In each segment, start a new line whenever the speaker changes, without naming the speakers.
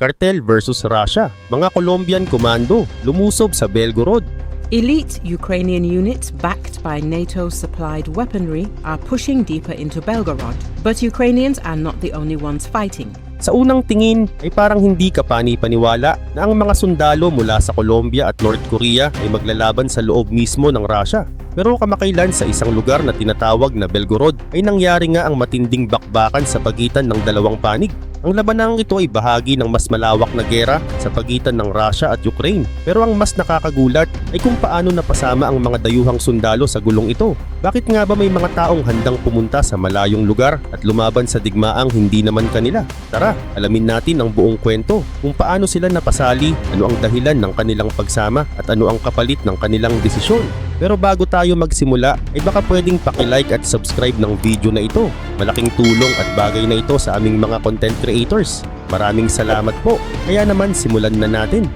Cartel versus Russia. Mga Colombian komando lumusob sa Belgorod.
Elite Ukrainian units backed by NATO supplied weaponry are pushing deeper into Belgorod. But Ukrainians are not the only ones fighting.
Sa unang tingin ay parang hindi ka pani-paniwala na ang mga sundalo mula sa Colombia at North Korea ay maglalaban sa loob mismo ng Russia. Pero kamakailan sa isang lugar na tinatawag na Belgorod ay nangyari nga ang matinding bakbakan sa pagitan ng dalawang panig. Ang labanang ito ay bahagi ng mas malawak na gera sa pagitan ng Russia at Ukraine. Pero ang mas nakakagulat ay kung paano napasama ang mga dayuhang sundalo sa gulong ito. Bakit nga ba may mga taong handang pumunta sa malayong lugar at lumaban sa digmaang hindi naman kanila? Tara, alamin natin ang buong kwento kung paano sila napasali, ano ang dahilan ng kanilang pagsama at ano ang kapalit ng kanilang desisyon. Pero bago tayo magsimula, ay baka pwedeng pakilike at subscribe ng video na ito. Malaking tulong at bagay na ito sa aming mga content creators. Maraming salamat po. Kaya naman simulan na natin.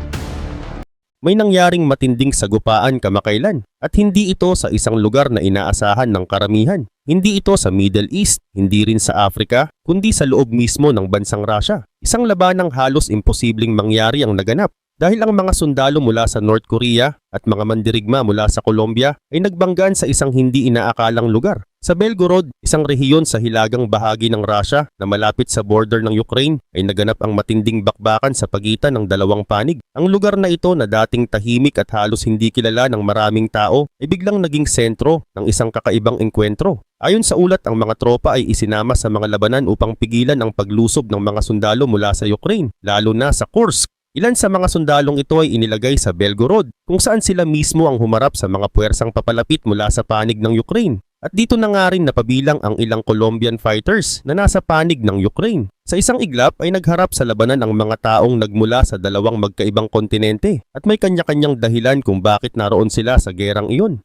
May nangyaring matinding sagupaan kamakailan at hindi ito sa isang lugar na inaasahan ng karamihan. Hindi ito sa Middle East, hindi rin sa Africa, kundi sa loob mismo ng bansang Russia. Isang labanang halos imposibleng mangyari ang naganap dahil ang mga sundalo mula sa North Korea at mga mandirigma mula sa Colombia ay nagbanggaan sa isang hindi inaakalang lugar. Sa Belgorod, isang rehiyon sa hilagang bahagi ng Russia na malapit sa border ng Ukraine, ay naganap ang matinding bakbakan sa pagitan ng dalawang panig. Ang lugar na ito na dating tahimik at halos hindi kilala ng maraming tao ay biglang naging sentro ng isang kakaibang engkwentro. Ayon sa ulat, ang mga tropa ay isinama sa mga labanan upang pigilan ang paglusob ng mga sundalo mula sa Ukraine, lalo na sa Kursk. Ilan sa mga sundalong ito ay inilagay sa Belgorod kung saan sila mismo ang humarap sa mga puwersang papalapit mula sa panig ng Ukraine. At dito na nga rin napabilang ang ilang Colombian fighters na nasa panig ng Ukraine. Sa isang iglap ay nagharap sa labanan ang mga taong nagmula sa dalawang magkaibang kontinente at may kanya-kanyang dahilan kung bakit naroon sila sa gerang iyon.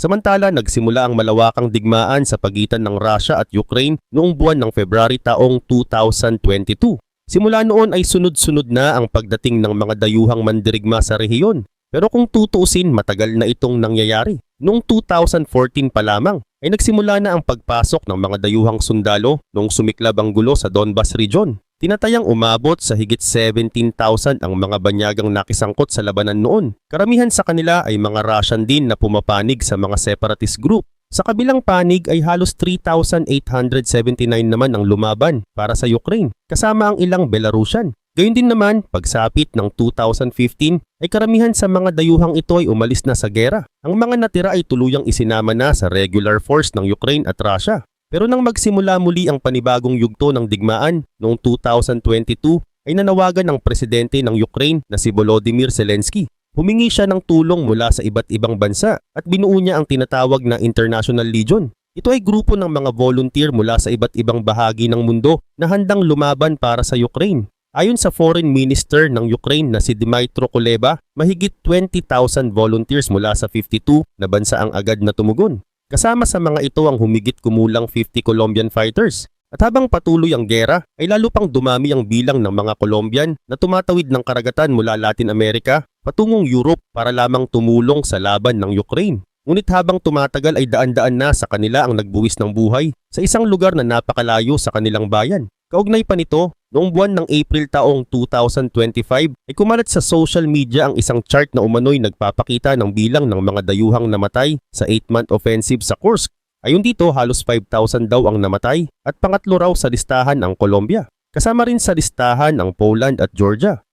Samantala, nagsimula ang malawakang digmaan sa pagitan ng Russia at Ukraine noong buwan ng February taong 2022. Simula noon ay sunod-sunod na ang pagdating ng mga dayuhang mandirigma sa rehiyon. Pero kung tutuusin, matagal na itong nangyayari. Noong 2014 pa lamang ay nagsimula na ang pagpasok ng mga dayuhang sundalo noong sumiklab ang gulo sa Donbas Region. Tinatayang umabot sa higit 17,000 ang mga banyagang nakisangkot sa labanan noon. Karamihan sa kanila ay mga Russian din na pumapanig sa mga separatist group. Sa kabilang panig ay halos 3,879 naman ang lumaban para sa Ukraine, kasama ang ilang Belarusian. Gayun din naman, pagsapit ng 2015 ay karamihan sa mga dayuhang ito ay umalis na sa gera. Ang mga natira ay tuluyang isinama na sa regular force ng Ukraine at Russia. Pero nang magsimula muli ang panibagong yugto ng digmaan noong 2022 ay nanawagan ng presidente ng Ukraine na si Volodymyr Zelensky. Humingi siya ng tulong mula sa iba't ibang bansa at binuo niya ang tinatawag na International Legion. Ito ay grupo ng mga volunteer mula sa iba't ibang bahagi ng mundo na handang lumaban para sa Ukraine. Ayon sa Foreign Minister ng Ukraine na si Dmytro Kuleba, mahigit 20,000 volunteers mula sa 52 na bansa ang agad na tumugon. Kasama sa mga ito ang humigit kumulang 50 Colombian fighters. At habang patuloy ang gera, ay lalo pang dumami ang bilang ng mga Colombian na tumatawid ng karagatan mula Latin America patungong Europe para lamang tumulong sa laban ng Ukraine. Ngunit habang tumatagal ay daan-daan na sa kanila ang nagbuwis ng buhay sa isang lugar na napakalayo sa kanilang bayan. Kaugnay pa nito, noong buwan ng April taong 2025 ay kumalat sa social media ang isang chart na umano'y nagpapakita ng bilang ng mga dayuhang namatay sa 8-month offensive sa Kursk. Ayon dito, halos 5,000 daw ang namatay at pangatlo raw sa listahan ang Colombia. Kasama rin sa listahan ang Poland at Georgia.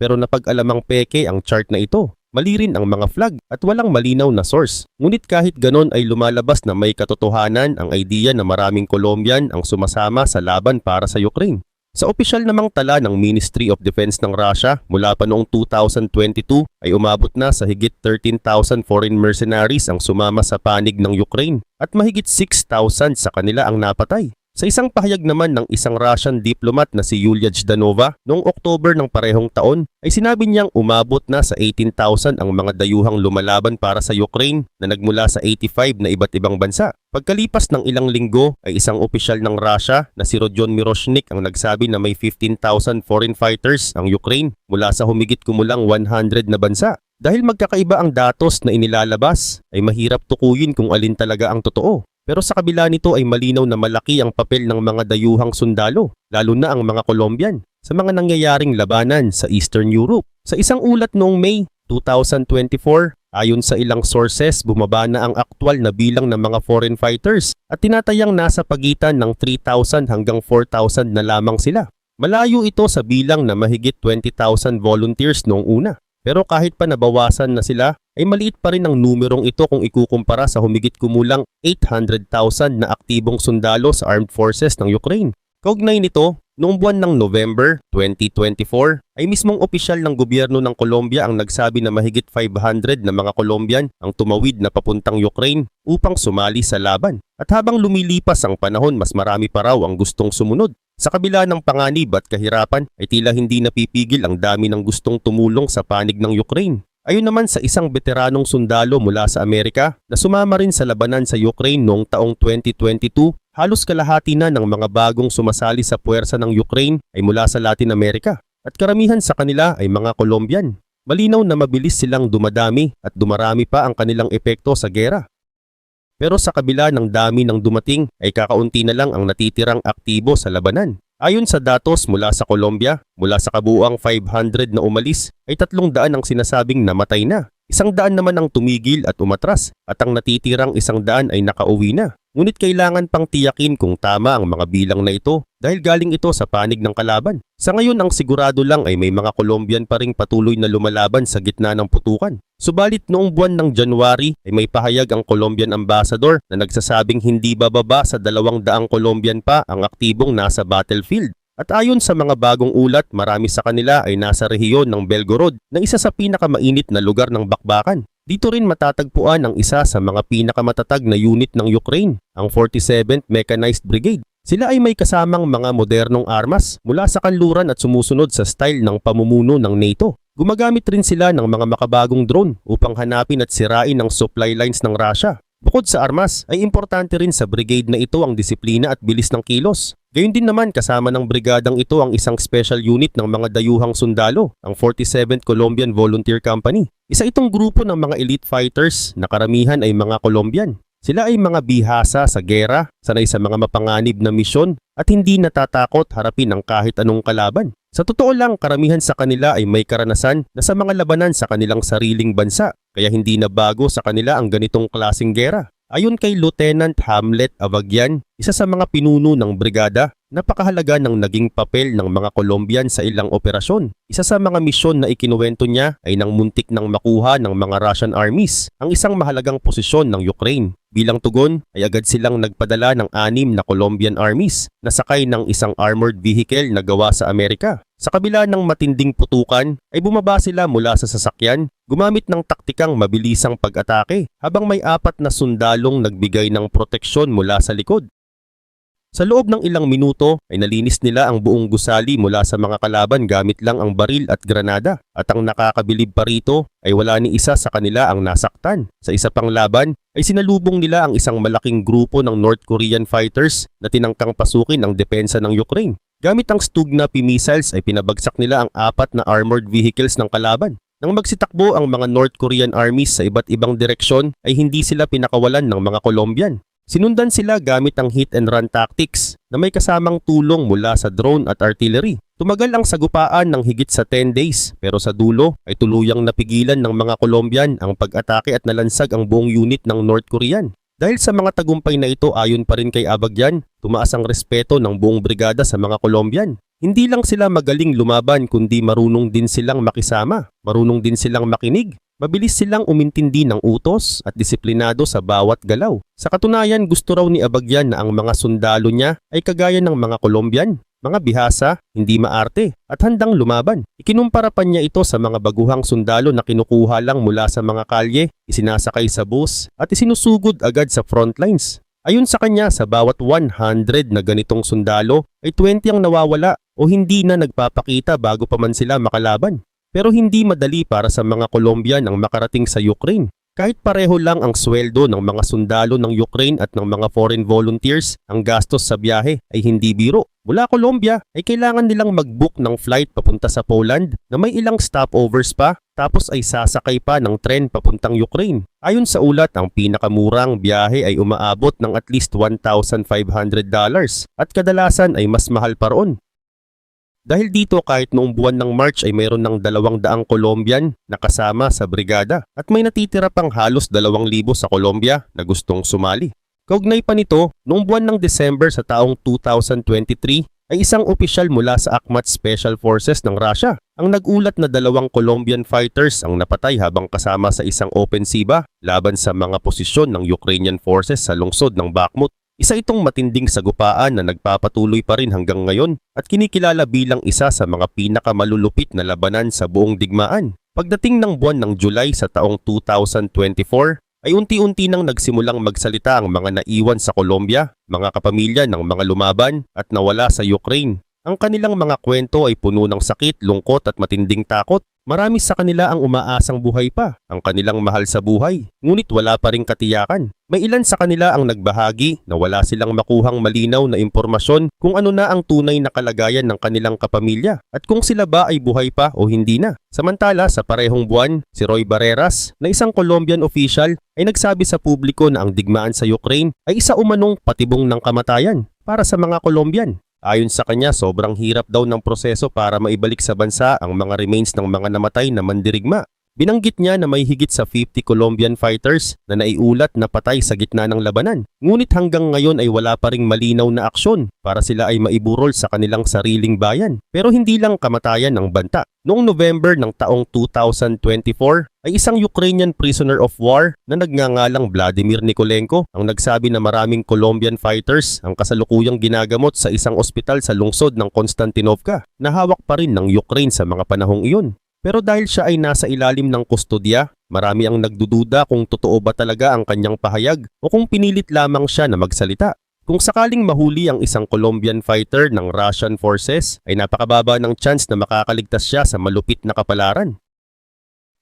Pero napag-alamang peke ang chart na ito. Mali rin ang mga flag at walang malinaw na source. Ngunit kahit ganon ay lumalabas na may katotohanan ang idea na maraming Colombian ang sumasama sa laban para sa Ukraine. Sa opisyal namang tala ng Ministry of Defense ng Russia mula pa noong 2022 ay umabot na sa higit 13,000 foreign mercenaries ang sumama sa panig ng Ukraine at mahigit 6,000 sa kanila ang napatay. Sa isang pahayag naman ng isang Russian diplomat na si Yulia Zhdanova noong October ng parehong taon ay sinabi niyang umabot na sa 18,000 ang mga dayuhang lumalaban para sa Ukraine na nagmula sa 85 na iba't ibang bansa. Pagkalipas ng ilang linggo ay isang opisyal ng Russia na si Rodion Miroshnik ang nagsabi na may 15,000 foreign fighters ang Ukraine mula sa humigit kumulang 100 na bansa. Dahil magkakaiba ang datos na inilalabas, ay mahirap tukuyin kung alin talaga ang totoo. Pero sa kabila nito ay malinaw na malaki ang papel ng mga dayuhang sundalo, lalo na ang mga Colombian. sa mga nangyayaring labanan sa Eastern Europe. Sa isang ulat noong May 2024, ayon sa ilang sources, bumaba na ang aktwal na bilang ng mga foreign fighters at tinatayang nasa pagitan ng 3,000 hanggang 4,000 na lamang sila. Malayo ito sa bilang na mahigit 20,000 volunteers noong una. Pero kahit pa nabawasan na sila, ay maliit pa rin ang numerong ito kung ikukumpara sa humigit kumulang 800,000 na aktibong sundalo sa armed forces ng Ukraine. Kaugnay nito, noong buwan ng November 2024 ay mismong opisyal ng gobyerno ng Colombia ang nagsabi na mahigit 500 na mga Colombian ang tumawid na papuntang Ukraine upang sumali sa laban. At habang lumilipas ang panahon mas marami pa raw ang gustong sumunod. Sa kabila ng panganib at kahirapan ay tila hindi napipigil ang dami ng gustong tumulong sa panig ng Ukraine. Ayon naman sa isang veteranong sundalo mula sa Amerika na sumama rin sa labanan sa Ukraine noong taong 2022, halos kalahati na ng mga bagong sumasali sa puwersa ng Ukraine ay mula sa Latin America at karamihan sa kanila ay mga Colombian. Malinaw na mabilis silang dumadami at dumarami pa ang kanilang epekto sa gera. Pero sa kabila ng dami ng dumating ay kakaunti na lang ang natitirang aktibo sa labanan. Ayon sa datos mula sa Colombia, mula sa kabuuang 500 na umalis ay 300 ang sinasabing namatay na. Isang daan naman ang tumigil at umatras at ang natitirang isang daan ay nakauwi na. Ngunit kailangan pang tiyakin kung tama ang mga bilang na ito dahil galing ito sa panig ng kalaban. Sa ngayon ang sigurado lang ay may mga Colombian pa ring patuloy na lumalaban sa gitna ng putukan. Subalit noong buwan ng January ay may pahayag ang Colombian ambassador na nagsasabing hindi bababa sa dalawang daang Colombian pa ang aktibong nasa battlefield. At ayon sa mga bagong ulat, marami sa kanila ay nasa rehiyon ng Belgorod na isa sa pinakamainit na lugar ng bakbakan. Dito rin matatagpuan ang isa sa mga pinakamatatag na unit ng Ukraine, ang 47th Mechanized Brigade. Sila ay may kasamang mga modernong armas mula sa kanluran at sumusunod sa style ng pamumuno ng NATO. Gumagamit rin sila ng mga makabagong drone upang hanapin at sirain ang supply lines ng Russia. Bukod sa armas, ay importante rin sa brigade na ito ang disiplina at bilis ng kilos. Gayun din naman kasama ng brigadang ito ang isang special unit ng mga dayuhang sundalo, ang 47th Colombian Volunteer Company. Isa itong grupo ng mga elite fighters na karamihan ay mga Colombian. Sila ay mga bihasa sa gera, sanay sa mga mapanganib na misyon at hindi natatakot harapin ang kahit anong kalaban. Sa totoo lang, karamihan sa kanila ay may karanasan na sa mga labanan sa kanilang sariling bansa, kaya hindi na bago sa kanila ang ganitong klaseng gera. Ayon kay Lieutenant Hamlet Avagyan, isa sa mga pinuno ng brigada, napakahalaga ng naging papel ng mga Colombian sa ilang operasyon. Isa sa mga misyon na ikinuwento niya ay nang muntik ng makuha ng mga Russian armies, ang isang mahalagang posisyon ng Ukraine. Bilang tugon ay agad silang nagpadala ng anim na Colombian armies na sakay ng isang armored vehicle na gawa sa Amerika. Sa kabila ng matinding putukan ay bumaba sila mula sa sasakyan gumamit ng taktikang mabilisang pag-atake habang may apat na sundalong nagbigay ng proteksyon mula sa likod. Sa loob ng ilang minuto ay nalinis nila ang buong gusali mula sa mga kalaban gamit lang ang baril at granada at ang nakakabilib pa rito ay wala ni isa sa kanila ang nasaktan. Sa isa pang laban ay sinalubong nila ang isang malaking grupo ng North Korean fighters na tinangkang pasukin ang depensa ng Ukraine. Gamit ang Stugna P missiles ay pinabagsak nila ang apat na armored vehicles ng kalaban. Nang magsitakbo ang mga North Korean armies sa iba't ibang direksyon ay hindi sila pinakawalan ng mga Colombian. Sinundan sila gamit ang hit and run tactics na may kasamang tulong mula sa drone at artillery. Tumagal ang sagupaan ng higit sa 10 days pero sa dulo ay tuluyang napigilan ng mga Colombian ang pag-atake at nalansag ang buong unit ng North Korean. Dahil sa mga tagumpay na ito ayon pa rin kay Abagyan, tumaas ang respeto ng buong brigada sa mga Colombian. Hindi lang sila magaling lumaban kundi marunong din silang makisama, marunong din silang makinig, Mabilis silang umintindi ng utos at disiplinado sa bawat galaw. Sa katunayan, gusto raw ni Abagyan na ang mga sundalo niya ay kagaya ng mga Colombian, mga bihasa, hindi maarte, at handang lumaban. Ikinumpara pa niya ito sa mga baguhang sundalo na kinukuha lang mula sa mga kalye, isinasakay sa bus, at isinusugod agad sa front lines. Ayon sa kanya, sa bawat 100 na ganitong sundalo ay 20 ang nawawala o hindi na nagpapakita bago pa man sila makalaban. Pero hindi madali para sa mga Colombian ang makarating sa Ukraine. Kahit pareho lang ang sweldo ng mga sundalo ng Ukraine at ng mga foreign volunteers, ang gastos sa biyahe ay hindi biro. Mula Colombia ay kailangan nilang mag-book ng flight papunta sa Poland na may ilang stopovers pa tapos ay sasakay pa ng tren papuntang Ukraine. Ayon sa ulat, ang pinakamurang biyahe ay umaabot ng at least $1,500 at kadalasan ay mas mahal pa roon. Dahil dito kahit noong buwan ng March ay mayroon ng dalawang daang Colombian na kasama sa brigada at may natitira pang halos dalawang libo sa Colombia na gustong sumali. Kaugnay pa nito, noong buwan ng December sa taong 2023 ay isang opisyal mula sa Akhmat Special Forces ng Russia ang nagulat na dalawang Colombian fighters ang napatay habang kasama sa isang opensiba laban sa mga posisyon ng Ukrainian forces sa lungsod ng Bakhmut. Isa itong matinding sagupaan na nagpapatuloy pa rin hanggang ngayon at kinikilala bilang isa sa mga pinakamalulupit na labanan sa buong digmaan. Pagdating ng buwan ng July sa taong 2024, ay unti-unti nang nagsimulang magsalita ang mga naiwan sa Colombia, mga kapamilya ng mga lumaban at nawala sa Ukraine. Ang kanilang mga kwento ay puno ng sakit, lungkot at matinding takot. Marami sa kanila ang umaasang buhay pa, ang kanilang mahal sa buhay, ngunit wala pa ring katiyakan. May ilan sa kanila ang nagbahagi na wala silang makuhang malinaw na impormasyon kung ano na ang tunay na kalagayan ng kanilang kapamilya at kung sila ba ay buhay pa o hindi na. Samantala sa parehong buwan, si Roy Barreras na isang Colombian official ay nagsabi sa publiko na ang digmaan sa Ukraine ay isa umanong patibong ng kamatayan para sa mga Colombian. Ayon sa kanya, sobrang hirap daw ng proseso para maibalik sa bansa ang mga remains ng mga namatay na mandirigma. Binanggit niya na may higit sa 50 Colombian fighters na naiulat na patay sa gitna ng labanan. Ngunit hanggang ngayon ay wala pa ring malinaw na aksyon para sila ay maiburol sa kanilang sariling bayan. Pero hindi lang kamatayan ng banta. Noong November ng taong 2024 ay isang Ukrainian prisoner of war na nagngangalang Vladimir Nikolenko ang nagsabi na maraming Colombian fighters ang kasalukuyang ginagamot sa isang ospital sa lungsod ng Konstantinovka na hawak pa rin ng Ukraine sa mga panahong iyon. Pero dahil siya ay nasa ilalim ng kustodya, marami ang nagdududa kung totoo ba talaga ang kanyang pahayag o kung pinilit lamang siya na magsalita. Kung sakaling mahuli ang isang Colombian fighter ng Russian forces, ay napakababa ng chance na makakaligtas siya sa malupit na kapalaran.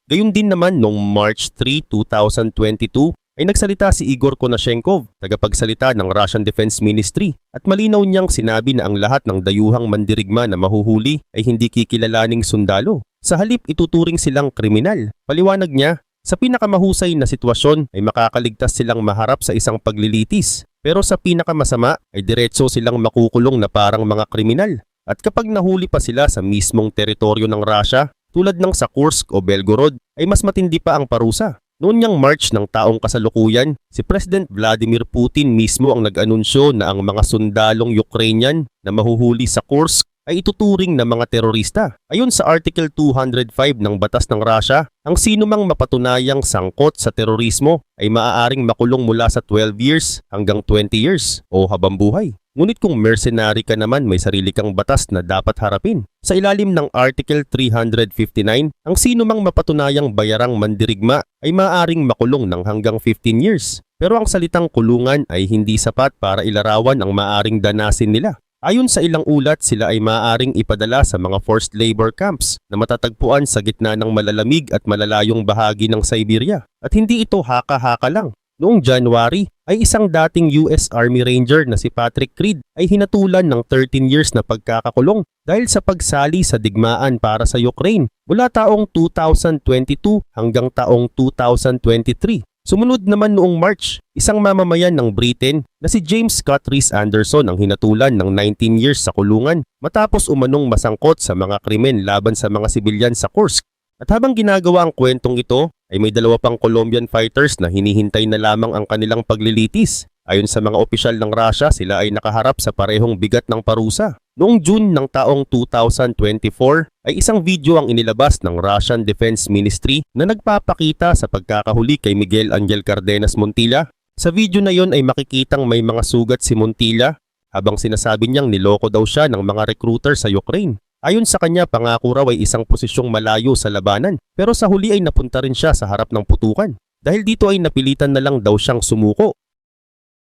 Gayun din naman noong March 3, 2022 ay nagsalita si Igor Konashenkov, tagapagsalita ng Russian Defense Ministry at malinaw niyang sinabi na ang lahat ng dayuhang mandirigma na mahuhuli ay hindi kikilalaning sundalo. Sa halip ituturing silang kriminal. Paliwanag niya, sa pinakamahusay na sitwasyon ay makakaligtas silang maharap sa isang paglilitis. Pero sa pinakamasama ay diretso silang makukulong na parang mga kriminal. At kapag nahuli pa sila sa mismong teritoryo ng Russia, tulad ng sa Kursk o Belgorod, ay mas matindi pa ang parusa. Noon niyang March ng taong kasalukuyan, si President Vladimir Putin mismo ang nag-anunsyo na ang mga sundalong Ukrainian na mahuhuli sa Kursk ay ituturing na mga terorista. Ayon sa Article 205 ng Batas ng Russia, ang sinumang mapatunayang sangkot sa terorismo ay maaaring makulong mula sa 12 years hanggang 20 years o habang buhay. Ngunit kung mercenary ka naman may sarili kang batas na dapat harapin. Sa ilalim ng Article 359, ang sinumang mapatunayang bayarang mandirigma ay maaaring makulong ng hanggang 15 years. Pero ang salitang kulungan ay hindi sapat para ilarawan ang maaring danasin nila. Ayon sa ilang ulat, sila ay maaaring ipadala sa mga forced labor camps na matatagpuan sa gitna ng malalamig at malalayong bahagi ng Siberia. At hindi ito haka-haka lang. Noong January ay isang dating US Army Ranger na si Patrick Creed ay hinatulan ng 13 years na pagkakakulong dahil sa pagsali sa digmaan para sa Ukraine mula taong 2022 hanggang taong 2023. Sumunod naman noong March, isang mamamayan ng Britain na si James Scott Anderson ang hinatulan ng 19 years sa kulungan matapos umanong masangkot sa mga krimen laban sa mga sibilyan sa Kursk. At habang ginagawa ang kwentong ito, ay may dalawa pang Colombian fighters na hinihintay na lamang ang kanilang paglilitis. Ayon sa mga opisyal ng Russia, sila ay nakaharap sa parehong bigat ng parusa. Noong June ng taong 2024 ay isang video ang inilabas ng Russian Defense Ministry na nagpapakita sa pagkakahuli kay Miguel Angel Cardenas Montilla. Sa video na yon ay makikitang may mga sugat si Montilla habang sinasabi niyang niloko daw siya ng mga recruiter sa Ukraine. Ayon sa kanya, pangako raw ay isang posisyong malayo sa labanan pero sa huli ay napunta rin siya sa harap ng putukan. Dahil dito ay napilitan na lang daw siyang sumuko.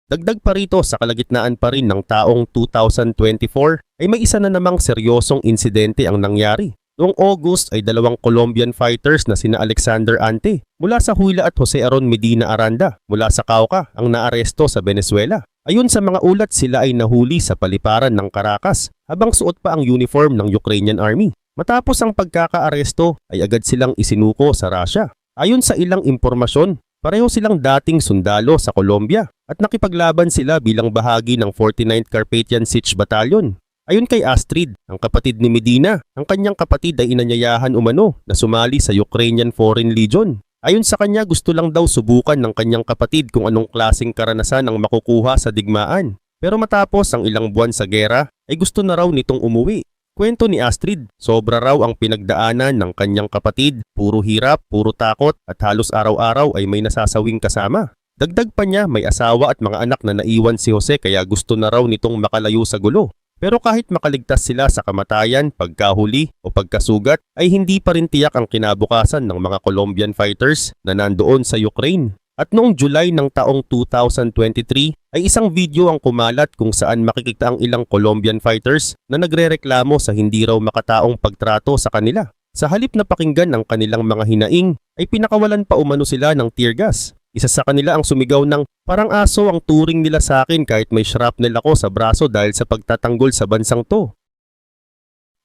Dagdag pa rito sa kalagitnaan pa rin ng taong 2024 ay may isa na namang seryosong insidente ang nangyari. Noong August ay dalawang Colombian fighters na sina Alexander Ante mula sa Huila at Jose Aron Medina Aranda mula sa Cauca ang naaresto sa Venezuela. Ayon sa mga ulat sila ay nahuli sa paliparan ng Caracas habang suot pa ang uniform ng Ukrainian Army. Matapos ang pagkakaaresto ay agad silang isinuko sa Russia. Ayon sa ilang impormasyon, pareho silang dating sundalo sa Colombia at nakipaglaban sila bilang bahagi ng 49th Carpathian Siege Battalion. Ayon kay Astrid, ang kapatid ni Medina, ang kanyang kapatid ay inanyayahan umano na sumali sa Ukrainian Foreign Legion. Ayon sa kanya gusto lang daw subukan ng kanyang kapatid kung anong klaseng karanasan ang makukuha sa digmaan. Pero matapos ang ilang buwan sa gera, ay gusto na raw nitong umuwi. Kwento ni Astrid, sobra raw ang pinagdaanan ng kanyang kapatid, puro hirap, puro takot at halos araw-araw ay may nasasawing kasama. Dagdag pa niya may asawa at mga anak na naiwan si Jose kaya gusto na raw nitong makalayo sa gulo. Pero kahit makaligtas sila sa kamatayan, pagkahuli o pagkasugat ay hindi pa rin tiyak ang kinabukasan ng mga Colombian fighters na nandoon sa Ukraine. At noong July ng taong 2023 ay isang video ang kumalat kung saan makikita ang ilang Colombian fighters na nagrereklamo sa hindi raw makataong pagtrato sa kanila. Sa halip na pakinggan ang kanilang mga hinaing ay pinakawalan pa umano sila ng tear gas. Isa sa kanila ang sumigaw ng parang aso ang turing nila sa akin kahit may shrapnel ako sa braso dahil sa pagtatanggol sa bansang to.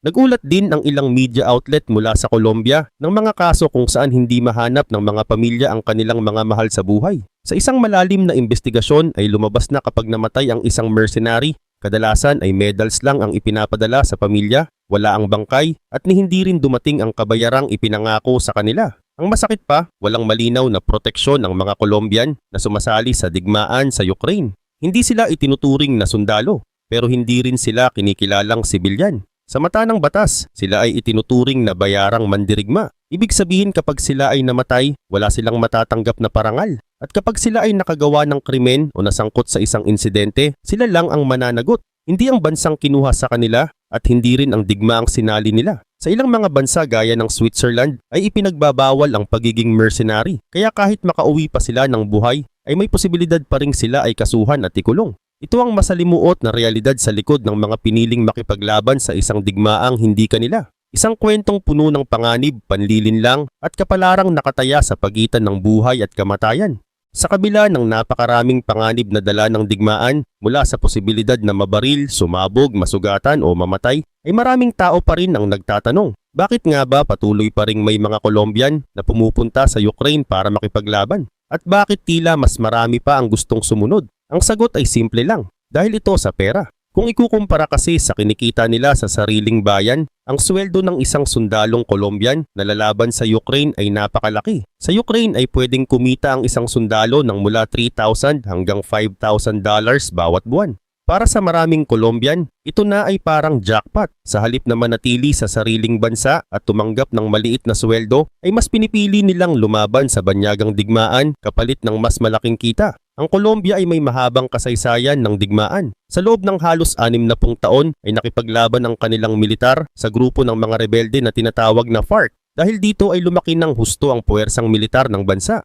Nagulat din ang ilang media outlet mula sa Colombia ng mga kaso kung saan hindi mahanap ng mga pamilya ang kanilang mga mahal sa buhay. Sa isang malalim na investigasyon ay lumabas na kapag namatay ang isang mercenary, kadalasan ay medals lang ang ipinapadala sa pamilya, wala ang bangkay at ni hindi rin dumating ang kabayarang ipinangako sa kanila. Ang masakit pa, walang malinaw na proteksyon ng mga Colombian na sumasali sa digmaan sa Ukraine. Hindi sila itinuturing na sundalo, pero hindi rin sila kinikilalang sibilyan. Sa mata ng batas, sila ay itinuturing na bayarang mandirigma. Ibig sabihin kapag sila ay namatay, wala silang matatanggap na parangal. At kapag sila ay nakagawa ng krimen o nasangkot sa isang insidente, sila lang ang mananagot. Hindi ang bansang kinuha sa kanila at hindi rin ang digma ang sinali nila. Sa ilang mga bansa gaya ng Switzerland ay ipinagbabawal ang pagiging mercenary. Kaya kahit makauwi pa sila ng buhay, ay may posibilidad pa rin sila ay kasuhan at ikulong. Ito ang masalimuot na realidad sa likod ng mga piniling makipaglaban sa isang digmaang hindi kanila. Isang kwentong puno ng panganib, panlilin lang at kapalarang nakataya sa pagitan ng buhay at kamatayan. Sa kabila ng napakaraming panganib na dala ng digmaan mula sa posibilidad na mabaril, sumabog, masugatan o mamatay, ay maraming tao pa rin ang nagtatanong. Bakit nga ba patuloy pa ring may mga Colombian na pumupunta sa Ukraine para makipaglaban? At bakit tila mas marami pa ang gustong sumunod? Ang sagot ay simple lang, dahil ito sa pera. Kung ikukumpara kasi sa kinikita nila sa sariling bayan, ang sweldo ng isang sundalong Colombian na lalaban sa Ukraine ay napakalaki. Sa Ukraine ay pwedeng kumita ang isang sundalo ng mula 3,000 hanggang 5,000 dollars bawat buwan. Para sa maraming Colombian, ito na ay parang jackpot. Sa halip na manatili sa sariling bansa at tumanggap ng maliit na sweldo, ay mas pinipili nilang lumaban sa banyagang digmaan kapalit ng mas malaking kita. Ang Colombia ay may mahabang kasaysayan ng digmaan. Sa loob ng halos anim na pung taon ay nakipaglaban ang kanilang militar sa grupo ng mga rebelde na tinatawag na FARC. Dahil dito ay lumaki ng husto ang puwersang militar ng bansa.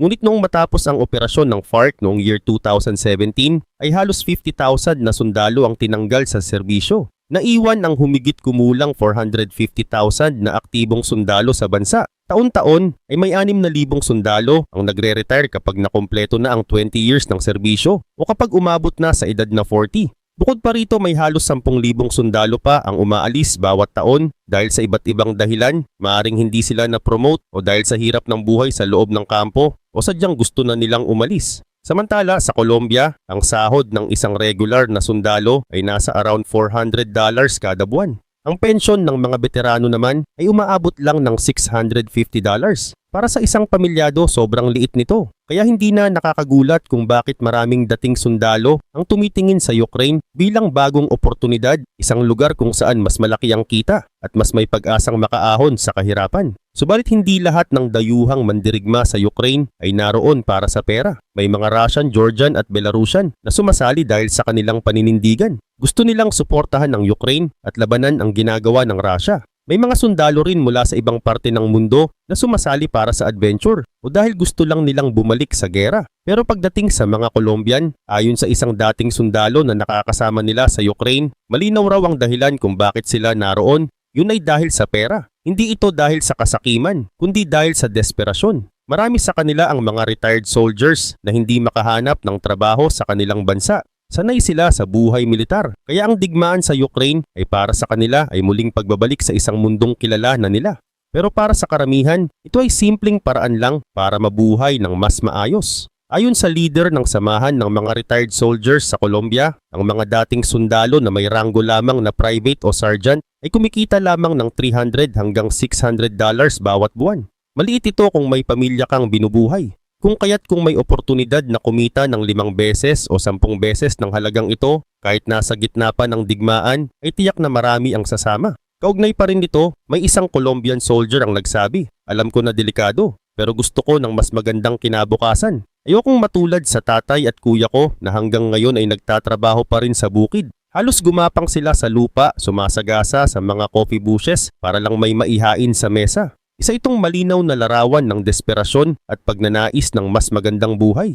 Ngunit noong matapos ang operasyon ng FARC noong year 2017 ay halos 50,000 na sundalo ang tinanggal sa serbisyo. Naiwan ang humigit kumulang 450,000 na aktibong sundalo sa bansa. Taon-taon ay may 6,000 sundalo ang nagre-retire kapag nakompleto na ang 20 years ng serbisyo o kapag umabot na sa edad na 40. Bukod pa rito may halos 10,000 sundalo pa ang umaalis bawat taon dahil sa iba't ibang dahilan, maaring hindi sila na-promote o dahil sa hirap ng buhay sa loob ng kampo o sadyang gusto na nilang umalis. Samantala sa Colombia, ang sahod ng isang regular na sundalo ay nasa around 400 dollars kada buwan. Ang pensyon ng mga veterano naman ay umaabot lang ng 650 dollars. Para sa isang pamilyado, sobrang liit nito. Kaya hindi na nakakagulat kung bakit maraming dating sundalo ang tumitingin sa Ukraine bilang bagong oportunidad, isang lugar kung saan mas malaki ang kita at mas may pag-asang makaahon sa kahirapan. Subalit hindi lahat ng dayuhang mandirigma sa Ukraine ay naroon para sa pera. May mga Russian, Georgian at Belarusian na sumasali dahil sa kanilang paninindigan. Gusto nilang suportahan ng Ukraine at labanan ang ginagawa ng Russia. May mga sundalo rin mula sa ibang parte ng mundo na sumasali para sa adventure o dahil gusto lang nilang bumalik sa gera. Pero pagdating sa mga Colombian, ayon sa isang dating sundalo na nakakasama nila sa Ukraine, malinaw raw ang dahilan kung bakit sila naroon. Yun ay dahil sa pera. Hindi ito dahil sa kasakiman, kundi dahil sa desperasyon. Marami sa kanila ang mga retired soldiers na hindi makahanap ng trabaho sa kanilang bansa Sanay sila sa buhay militar, kaya ang digmaan sa Ukraine ay para sa kanila ay muling pagbabalik sa isang mundong kilala na nila. Pero para sa karamihan, ito ay simpleng paraan lang para mabuhay ng mas maayos. Ayon sa leader ng samahan ng mga retired soldiers sa Colombia, ang mga dating sundalo na may ranggo lamang na private o sergeant ay kumikita lamang ng 300 hanggang 600 dollars bawat buwan. Maliit ito kung may pamilya kang binubuhay. Kung kaya't kung may oportunidad na kumita ng limang beses o sampung beses ng halagang ito, kahit nasa gitna pa ng digmaan, ay tiyak na marami ang sasama. Kaugnay pa rin nito, may isang Colombian soldier ang nagsabi, alam ko na delikado, pero gusto ko ng mas magandang kinabukasan. Ayokong matulad sa tatay at kuya ko na hanggang ngayon ay nagtatrabaho pa rin sa bukid. Halos gumapang sila sa lupa, sumasagasa sa mga coffee bushes para lang may maihain sa mesa. Isa itong malinaw na larawan ng desperasyon at pagnanais ng mas magandang buhay.